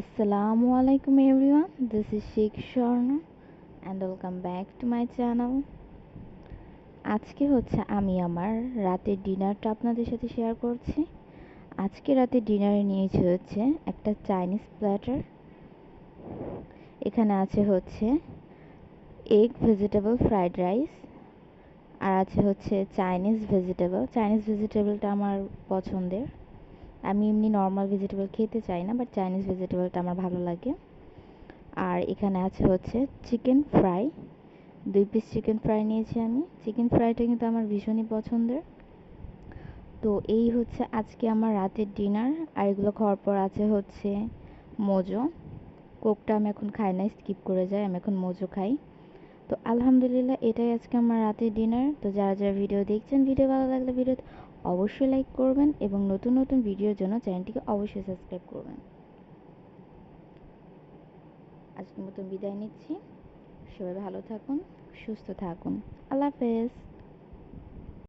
Assalamu alaikum, everyone. This is Sheikh Sharna, and welcome back to my channel. আজকে হচ্ছে আমি আমার রাতের ডিনারটা আপনাদের সাথে শেয়ার করছি আজকে রাতে ডিনারে নিয়েছি হচ্ছে একটা চাইনিজ প্ল্যাটার এখানে আছে হচ্ছে এগ ভেজিটেবল ফ্রাইড রাইস আর আছে হচ্ছে চাইনিজ ভেজিটেবল চাইনিজ ভেজিটেবলটা আমার পছন্দের আমি এমনি নর্মাল ভেজিটেবল খেতে চাই না বাট চাইনিজ ভেজিটেবলটা আমার ভালো লাগে। আর এখানে আছে হচ্ছে চিকেন ফ্রাই দুই পিস চিকেন ফ্রাই নিয়েছি আমি। চিকেন ফ্রাইটা কিন্তু আমার ভীষণই পছন্দের। তো এই হচ্ছে আজকে আমার রাতের ডিনার আর এগুলো খাওয়ার পর আছে হচ্ছে মোজো। কোকটা আমি এখন খাই না স্কিপ করে যাই, আমি এখন মোজো খাই। তো আলহামদুলিল্লাহ, এটাই আজকে আমার রাতের ডিনার তো যারা যারা ভিডিও দেখছেন ভিডিও ভালো লাগলে ভিডিও অবশ্যই লাইক করবেন এবং নতুন নতুন ভিডিওর জন্য চ্যানেলটিকে অবশ্যই সাবস্ক্রাইব করবেন। আজকের মতন বিদায় নিচ্ছি। সবাই ভালো থাকুন, সুস্থ থাকুন। আল্লাহ হাফেজ।